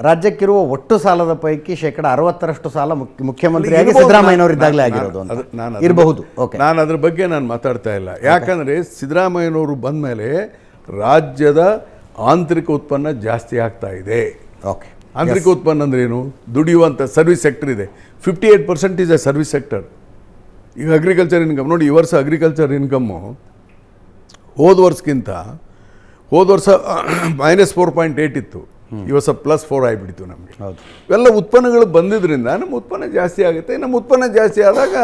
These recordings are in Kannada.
ರಾಜ್ಯಕ್ಕಿರುವ ಒಟ್ಟು ಸಾಲದ ಪೈಕಿ ಶೇಕಡ ಅರವತ್ತರಷ್ಟು ಸಾಲ ಮುಖ್ಯ- ಮುಖ್ಯಮಂತ್ರಿಯಾಗಿ. ಸಿದ್ದರಾಮಯ್ಯನವರು ಇದ್ದಾಗಲೇ ಆಗಿರೋದು ನಾನು ಇರಬಹುದು. ನಾನು ಅದ್ರ ಬಗ್ಗೆ ನಾನು ಮಾತಾಡ್ತಾ ಇಲ್ಲ. ಯಾಕಂದರೆ ಸಿದ್ದರಾಮಯ್ಯನವರು ಬಂದ ಮೇಲೆ ರಾಜ್ಯದ ಆಂತರಿಕ ಉತ್ಪನ್ನ ಜಾಸ್ತಿ ಆಗ್ತಾ ಇದೆ. ಓಕೆ ಆಂತರಿಕ ಉತ್ಪನ್ನ ಅಂದ್ರೆ ಏನು? ದುಡಿಯುವಂಥ ಸರ್ವಿಸ್ ಸೆಕ್ಟರ್ ಇದೆ. Fifty eight percent is a service sector ಈಗ ಅಗ್ರಿಕಲ್ಚರ್ ಇನ್ಕಮ್ ನೋಡಿ ಈ ವರ್ಷ ಅಗ್ರಿಕಲ್ಚರ್ ಇನ್ಕಮ್ಮು ಹೋದ ವರ್ಷಕ್ಕಿಂತ ಹೋದ ವರ್ಷ ಮೈನಸ್ ಫೋರ್ ಪಾಯಿಂಟ್ ಏಯ್ಟ್ ಇತ್ತು. ಈ ವರ್ಷ ಪ್ಲಸ್ ಫೋರ್ ಆಗಿಬಿಡ್ತು ನಮಗೆ. ಹೌದು. ಇವೆಲ್ಲ ಉತ್ಪನ್ನಗಳು ಬಂದಿದ್ದರಿಂದ ನಮ್ಮ ಉತ್ಪನ್ನ ಜಾಸ್ತಿ ಆಗುತ್ತೆ. ನಮ್ಮ ಉತ್ಪನ್ನ ಜಾಸ್ತಿ ಆದಾಗ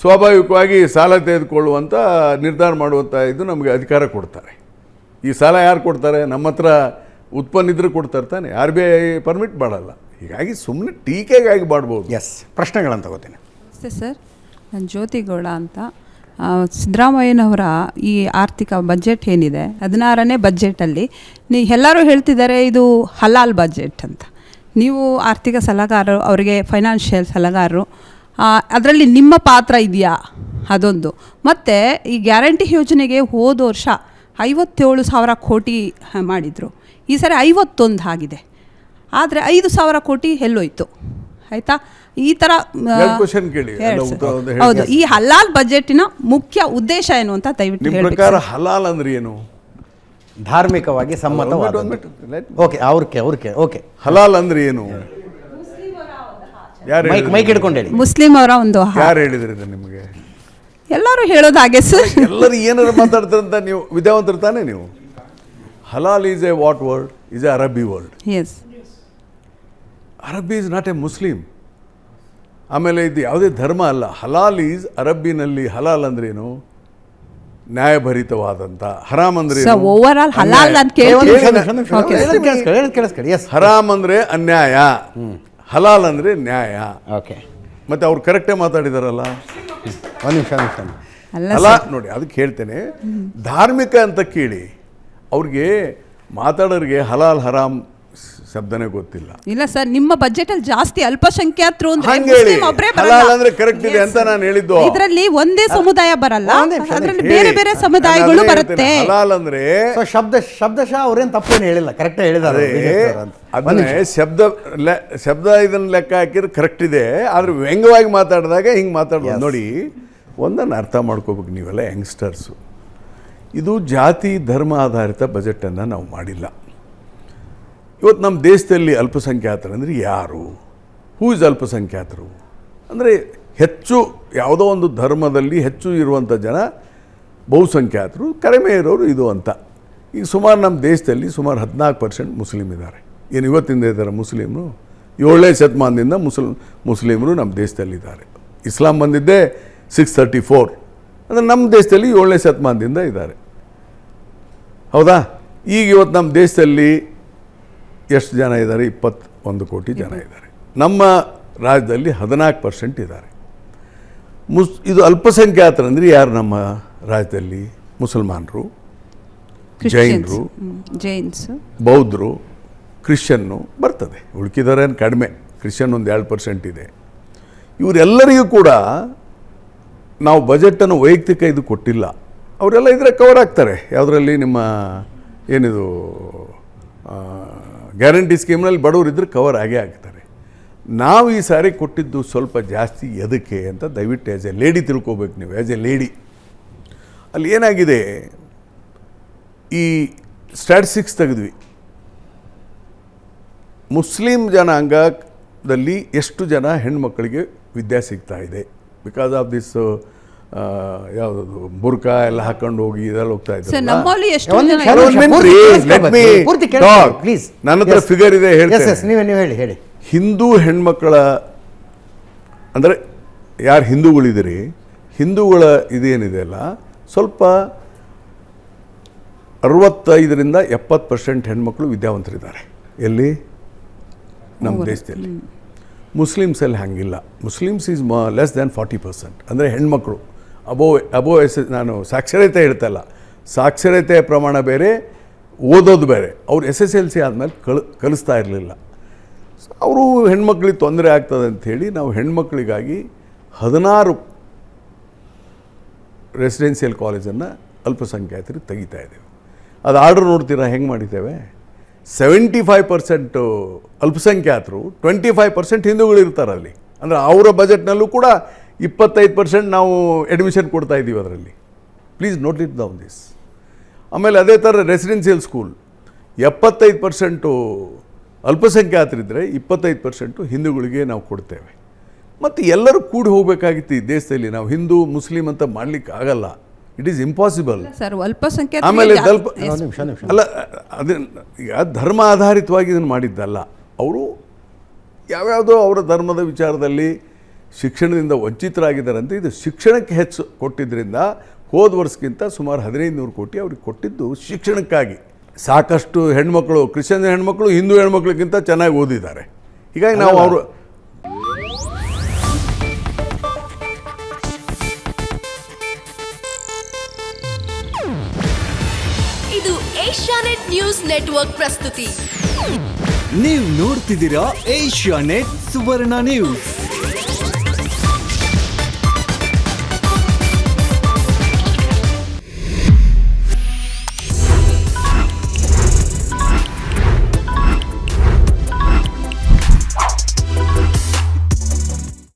ಸ್ವಾಭಾವಿಕವಾಗಿ ಸಾಲ ತೆಗೆದುಕೊಳ್ಳುವಂಥ ನಿರ್ಧಾರ ಮಾಡುವಂಥ ಇದು ನಮಗೆ ಅಧಿಕಾರ ಕೊಡ್ತಾರೆ. ಈ ಸಾಲ ಯಾರು ಕೊಡ್ತಾರೆ? ನಮ್ಮ ಹತ್ರ ಉತ್ಪನ್ನ ಇದ್ರೆ ಕೊಡ್ತಾರೆ ತಾನೆ. ಆರ್ ಬಿ ಐ ಪರ್ಮಿಟ್ ಮಾಡಲ್ಲ. ಹೀಗಾಗಿ ಸುಮ್ಮನೆ ಟೀಕೆಗಾಗಿ ಮಾಡ್ಬೋದು. ಎಸ್ ಪ್ರಶ್ನೆಗಳನ್ನು ತಗೋತೀನಿ. ನಮಸ್ತೆ ಸರ್ ನಾನು ಜ್ಯೋತಿ ಗೌಡ ಅಂತ. ಸಿದ್ದರಾಮಯ್ಯನವರ ಈ ಆರ್ಥಿಕ ಬಜೆಟ್ ಏನಿದೆ, ಹದಿನಾರನೇ ಬಜೆಟಲ್ಲಿ ನೀ, ಎಲ್ಲರೂ ಹೇಳ್ತಿದ್ದಾರೆ ಇದು ಹಲಾಲ್ ಬಜೆಟ್ ಅಂತ. ನೀವು ಆರ್ಥಿಕ ಸಲಹೆಗಾರರು, ಅವರಿಗೆ ಫೈನಾನ್ಷಿಯಲ್ ಸಲಹೆಗಾರರು ಅದರಲ್ಲಿ ನಿಮ್ಮ ಪಾತ್ರ ಇದೆಯಾ? ಅದೊಂದು. ಮತ್ತು ಈ ಗ್ಯಾರಂಟಿ ಯೋಜನೆಗೆ ಹೋದ ವರ್ಷ ಐವತ್ತೇಳು ಸಾವಿರ ಕೋಟಿ ಮಾಡಿದರು. ಈ ಸರಿ ಐವತ್ತೊಂದು ಆಗಿದೆ. ಆದರೆ ಐದು ಸಾವಿರ ಕೋಟಿ ಎಲ್ಲೋಯ್ತು. ಆಯಿತಾ? ಈ ಥರ. ಹೌದು. ಈ ಹಲಾಲ್ ಬಜೆಟ್ನ ಮುಖ್ಯ ಉದ್ದೇಶ ಏನು ಅಂತ ದಯವಿಟ್ಟು ನಿಮ್ಮ ಪ್ರಕಾರ ಹಲಾಲ್ ಅಂದ್ರೆ ಏನು? ಧಾರ್ಮಿಕವಾಗಿ ಸಮ್ಮತವಾದ ಓಕೆ ಅವ್ರಕ್ಕೆ ಅವ್ರಕ್ಕೆ ಓಕೆ ಹಲಾಲ್ ಅಂದ್ರೆ ಏನು? ಮೈಕ್ ಮೈಕ್ ಹಿಡ್ಕೊಂಡು ಹೇಳಿ. ಮುಸ್ಲಿಂ ಅವರ ಒಂದು ಯಾರು ಹೇಳಿದ್ರಿ ಇದು ನಿಮಗೆ? ಎಲ್ಲರೂ ಹೇಳೋದು ಹಾಗೆ ಸರ್. ಎಲ್ಲರೂ ಏನಾರು ಮಾತಾಡ್ತಾರಂತ ನೀವು ವಿದ್ಯಾವಂತರು ತಾನೇ ನೀವು? Halal is a what word is a Arabic word as Arabic is not a Muslim ಆಮೇಲೆ ಇದು ಯಾವುದೇ ಧರ್ಮ ಅಲ್ಲ. ಹಲಾಲ್ ಈಸ್ ಅರಬ್ಬಿನಲ್ಲಿ ಹಲಾಲ್ ಅಂದ್ರೇನು ನ್ಯಾಯಭರಿತವಾದಂಥ ಹರಾಮ್ ಅಂದ್ರೆ ಹರಾಮ್ ಅಂದ್ರೆ ಅನ್ಯಾಯ. ಹಲಾಲ್ ಅಂದ್ರೆ ನ್ಯಾಯ. ಓಕೆ ಮತ್ತೆ ಅವ್ರು ಕರೆಕ್ಟೇ ಮಾತಾಡಿದಾರಲ್ಲ? ಒಂದು ನಿಮಿಷ ಅಲ್ಲ ನೋಡಿ ಅದಕ್ಕೆ ಹೇಳ್ತೇನೆ. ಧಾರ್ಮಿಕ ಅಂತ ಕೇಳಿ ಅವ್ರಿಗೆ ಮಾತಾಡೋರಿಗೆ ಹಲಾಲ್ ಹರಾಮ್ ಶಬ್ದನೇ ಗೊತ್ತಿಲ್ಲ. ಇಲ್ಲ ಸರ್ ನಿಮ್ಮ ಬಜೆಟ್ ಅಲ್ಲಿ ಜಾಸ್ತಿ ಅಲ್ಪಸಂಖ್ಯಾತರು ಅಂದ್ರೆ ಅಂದ್ರೆ ಕರೆಕ್ಟ್ ಇದೆ ಅಂತ ನಾನು ಹೇಳಿದ್ದು. ಇದರಲ್ಲಿ ಒಂದೇ ಸಮುದಾಯ ಬರಲ್ಲ. ಅದರಲ್ಲಿ ಬೇರೆ ಬೇರೆ ಸಮುದಾಯಗಳು ಬರುತ್ತೆ. ಹಲಾಲ್ ಅಂದ್ರೆ ಸೊ ಶಬ್ದ ಶಬ್ದಶಃ ಅವ್ರೇನು ತಪ್ಪೇನು ಹೇಳಿಲ್ಲ ಕರೆಕ್ಟ್ ಹೇಳಿದ್ದಾರೆ ಅದನ್ನೇ ಶಬ್ದ ಶಬ್ದ ಇದನ್ನ ಲೆಕ್ಕ ಹಾಕಿದ್ರೆ ಕರೆಕ್ಟ್ ಇದೆ ಆದ್ರೆ ವ್ಯಂಗ್ಯವಾಗಿ ಮಾತಾಡಿದಾಗ ಹಿಂಗ್ ಮಾತಾಡೋದು ನೋಡಿ ಒಂದನ್ನು ಅರ್ಥ ಮಾಡ್ಕೋಬೇಕು ನೀವೆಲ್ಲ ಯಂಗ್ಸ್ಟರ್ಸು. ಇದು ಜಾತಿ ಧರ್ಮ ಆಧಾರಿತ ಬಜೆಟನ್ನು ನಾವು ಮಾಡಿಲ್ಲ. ಇವತ್ತು ನಮ್ಮ ದೇಶದಲ್ಲಿ ಅಲ್ಪಸಂಖ್ಯಾತರು ಅಂದರೆ ಯಾರು? ಹೂ ಇಸ್ ಅಲ್ಪಸಂಖ್ಯಾತರು? ಅಂದರೆ ಹೆಚ್ಚು ಯಾವುದೋ ಒಂದು ಧರ್ಮದಲ್ಲಿ ಹೆಚ್ಚು ಇರುವಂಥ ಜನ ಬಹುಸಂಖ್ಯಾತರು, ಕಡಿಮೆ ಇರೋರು ಇದು ಅಂತ. ಈಗ ಸುಮಾರು ನಮ್ಮ ದೇಶದಲ್ಲಿ ಸುಮಾರು ಹದಿನಾಲ್ಕು ಪರ್ಸೆಂಟ್ ಮುಸ್ಲಿಮ್ ಇದ್ದಾರೆ. ಏನು ಇವತ್ತಿಂದ ಇದ್ದಾರೆ ಮುಸ್ಲಿಮ್ರು? ಏಳನೇ ಶತಮಾನದಿಂದ ಮುಸಲ್, ಮುಸ್ಲಿಮರು ನಮ್ಮ ದೇಶದಲ್ಲಿದ್ದಾರೆ. ಇಸ್ಲಾಂ ಬಂದಿದ್ದೇ ಸಿಕ್ಸ್ ತರ್ಟಿ ಫೋರ್ ಅಂದರೆ ನಮ್ಮ ದೇಶದಲ್ಲಿ ಏಳನೇ ಶತಮಾನದಿಂದ ಇದ್ದಾರೆ. ಹೌದಾ? ಈಗ ಇವತ್ತು ನಮ್ಮ ದೇಶದಲ್ಲಿ ಎಷ್ಟು ಜನ ಇದ್ದಾರೆ? ಇಪ್ಪತ್ತೊಂದು ಕೋಟಿ ಜನ ಇದ್ದಾರೆ. ನಮ್ಮ ರಾಜ್ಯದಲ್ಲಿ ಹದಿನಾಲ್ಕು ಪರ್ಸೆಂಟ್ ಇದ್ದಾರೆ. ಮುಸ್ ಇದು ಅಲ್ಪಸಂಖ್ಯಾತರಂದ್ರೆ ಯಾರು ನಮ್ಮ ರಾಜ್ಯದಲ್ಲಿ? ಮುಸಲ್ಮಾನರು ಜೈನರು ಜೈನ್ಸ್. ಬೌದ್ಧರು ಕ್ರಿಶ್ಚಿಯನ್ನು ಬರ್ತದೆ. ಉಳ್ಕಿದಾರೇನು ಕಡಿಮೆ. ಕ್ರಿಶ್ಚಿಯನ್ ಒಂದು ಎರಡು ಪರ್ಸೆಂಟ್ ಇದೆ. ಇವರೆಲ್ಲರಿಗೂ ಕೂಡ ನಾವು ಬಜೆಟನ್ನು ವೈಯಕ್ತಿಕ ಇದು ಕೊಟ್ಟಿಲ್ಲ. ಅವರೆಲ್ಲ ಇದ್ರೆ ಕವರ್ ಆಗ್ತಾರೆ. ಯಾವುದರಲ್ಲಿ ನಿಮ್ಮ ಏನಿದು ಗ್ಯಾರಂಟಿ ಸ್ಕೀಮ್ನಲ್ಲಿ ಬಡವರು ಇದ್ದರೆ ಕವರ್ ಆಗೇ ಆಗ್ತಾರೆ. ನಾವು ಈ ಸಾರಿ ಕೊಟ್ಟಿದ್ದು ಸ್ವಲ್ಪ ಜಾಸ್ತಿ ಎದಕ್ಕೆ ಅಂತ ದಯವಿಟ್ಟು ಆ್ಯಸ್ ಎ ಲೇಡಿ ತಿಳ್ಕೊಬೇಕು ನೀವು ಆ್ಯಸ್ ಎ ಲೇಡಿ ಅಲ್ಲಿ ಏನಾಗಿದೆ? ಈ ಸ್ಟ್ಯಾಟಿಸ್ಟಿಕ್ಸ್ ತೆಗೆದ್ವಿ. ಮುಸ್ಲಿಂ ಜನಾಂಗದಲ್ಲಿ ಎಷ್ಟು ಜನ ಹೆಣ್ಮಕ್ಕಳಿಗೆ ವಿದ್ಯೆ ಸಿಗ್ತಾ ಇದೆ? ಬಿಕಾಸ್ ಆಫ್ ದಿಸ್ ಯಾವುದದು ಬುರ್ಕಾ ಎಲ್ಲ ಹಾಕೊಂಡು ಹೋಗಿ ಇದೆಲ್ಲ ಹೋಗ್ತಾ ಸರ್ ಇದ್ದಾರೆ. ನನ್ನ ಹತ್ರ Yes. ಇದೆ, ಹೇಳ್ತೇನೆ. Yes, yes, ನೀವೇ ನೀವು ಹೇಳಿ ಹೇಳಿ. ಹಿಂದೂ ಹೆಣ್ಮಕ್ಕಳ ಅಂದರೆ ಯಾರು ಹಿಂದೂಗಳಿದ್ದೀರಿ ಹಿಂದೂಗಳ ಇದೇನಿದೆ ಅಲ್ಲ ಸ್ವಲ್ಪ ಅರವತ್ತೈದರಿಂದ ಎಪ್ಪತ್ತು ಪರ್ಸೆಂಟ್ ಹೆಣ್ಮಕ್ಳು ವಿದ್ಯಾವಂತರಿದ್ದಾರೆ. ಎಲ್ಲಿ? ನಮ್ಮ ದೇಶದಲ್ಲಿ. ಮುಸ್ಲಿಮ್ಸಲ್ಲಿ ಹಾಗಿಲ್ಲ. ಮುಸ್ಲಿಮ್ಸ್ ಈಸ್ ಮ ಲೆಸ್ ದ್ಯಾನ್ ಫಾರ್ಟಿ ಪರ್ಸೆಂಟ್ ಅಂದರೆ ಹೆಣ್ಮಕ್ಳು. ಅಬೋ ಅಬೋ ಎಸ್, ನಾನು ಸಾಕ್ಷರತೆ ಹೇಳ್ತಲ್ಲ. ಸಾಕ್ಷರತೆಯ ಪ್ರಮಾಣ ಬೇರೆ, ಓದೋದು ಬೇರೆ. ಅವ್ರು ಎಸ್ ಎಸ್ ಎಲ್ ಸಿ ಆದಮೇಲೆ ಕಳ್, ಕಲಿಸ್ತಾ ಇರಲಿಲ್ಲ. ಅವರು ಹೆಣ್ಮಕ್ಳಿಗೆ ತೊಂದರೆ ಆಗ್ತದೆ ಅಂಥೇಳಿ ನಾವು ಹೆಣ್ಮಕ್ಳಿಗಾಗಿ ಹದಿನಾರು ರೆಸಿಡೆನ್ಷಿಯಲ್ ಕಾಲೇಜನ್ನು ಅಲ್ಪಸಂಖ್ಯಾತರಿಗೆ ತೆಗಿತಾ ಇದ್ದೇವೆ. ಅದು ಆರ್ಡ್ರ್ ನೋಡ್ತೀರಾ, ಹೆಂಗೆ ಮಾಡಿದ್ದೇವೆ? ಸೆವೆಂಟಿ ಫೈವ್ ಪರ್ಸೆಂಟು ಅಲ್ಪಸಂಖ್ಯಾತರು, ಟ್ವೆಂಟಿ ಫೈವ್ ಪರ್ಸೆಂಟ್ ಹಿಂದೂಗಳು ಇರ್ತಾರಲ್ಲಿ ಅಂದರೆ ಅವರ ಬಜೆಟ್ನಲ್ಲೂ ಕೂಡ ಇಪ್ಪತ್ತೈದು ಪರ್ಸೆಂಟ್ ನಾವು ಅಡ್ಮಿಷನ್ ಕೊಡ್ತಾ ಇದ್ದೀವಿ ಅದರಲ್ಲಿ. Please note it down this ಆಮೇಲೆ ಅದೇ ಥರ ರೆಸಿಡೆನ್ಷಿಯಲ್ ಸ್ಕೂಲ್ ಎಪ್ಪತ್ತೈದು ಪರ್ಸೆಂಟು ಅಲ್ಪಸಂಖ್ಯಾತರಿದ್ದರೆ ಇಪ್ಪತ್ತೈದು ಪರ್ಸೆಂಟು ಹಿಂದೂಗಳಿಗೆ ನಾವು ಕೊಡ್ತೇವೆ. ಮತ್ತು ಎಲ್ಲರೂ ಕೂಡಿ ಹೋಗಬೇಕಾಗಿತ್ತು ಈ ದೇಶದಲ್ಲಿ. ನಾವು ಹಿಂದೂ ಮುಸ್ಲಿಂ ಅಂತ ಮಾಡಲಿಕ್ಕೆ ಆಗಲ್ಲ. ಇಟ್ ಈಸ್ ಇಂಪಾಸಿಬಲ್ ಸರ್ ಅಲ್ಪಸಂಖ್ಯಾತ ಆಮೇಲೆ ದಲ್ಪ ಒಂದು ನಿಮಿಷ ನಿಮಿಷ. ಅಲ್ಲ ಅದೇ ಈಗ ಧರ್ಮ ಆಧಾರಿತವಾಗಿ ಇದನ್ನು ಮಾಡಿದ್ದಲ್ಲ. ಅವರು ಯಾವ್ಯಾವುದೋ ಅವರ ಧರ್ಮದ ವಿಚಾರದಲ್ಲಿ ಶಿಕ್ಷಣದಿಂದ ವಂಚಿತರಾಗಿದ್ದಾರಂತೆ. ಇದು ಶಿಕ್ಷಣಕ್ಕೆ ಹೆಚ್ಚು ಕೊಟ್ಟಿದ್ದರಿಂದ ಹೋದ ವರ್ಷಕ್ಕಿಂತ ಸುಮಾರು ಹದಿನೈದು ನೂರು ಕೋಟಿ ಅವ್ರಿಗೆ ಕೊಟ್ಟಿದ್ದು ಶಿಕ್ಷಣಕ್ಕಾಗಿ. ಸಾಕಷ್ಟು ಹೆಣ್ಮಕ್ಳು ಕ್ರಿಶ್ಚಿಯನ್ ಹೆಣ್ಮಕ್ಳು ಹಿಂದೂ ಹೆಣ್ಮಕ್ಳಿಗಿಂತ ಚೆನ್ನಾಗಿ ಓದಿದ್ದಾರೆ. ಹೀಗಾಗಿ ನಾವು ಅವರು ಇದು ಏಷ್ಯಾನೆಟ್ ನ್ಯೂಸ್ ನೆಟ್ವರ್ಕ್ ಪ್ರಸ್ತುತಿ. ನೀವು ನೋಡ್ತಿದ್ದೀರಾ ಏಷ್ಯಾ ನೆಟ್ ಸುವರ್ಣ ನ್ಯೂಸ್.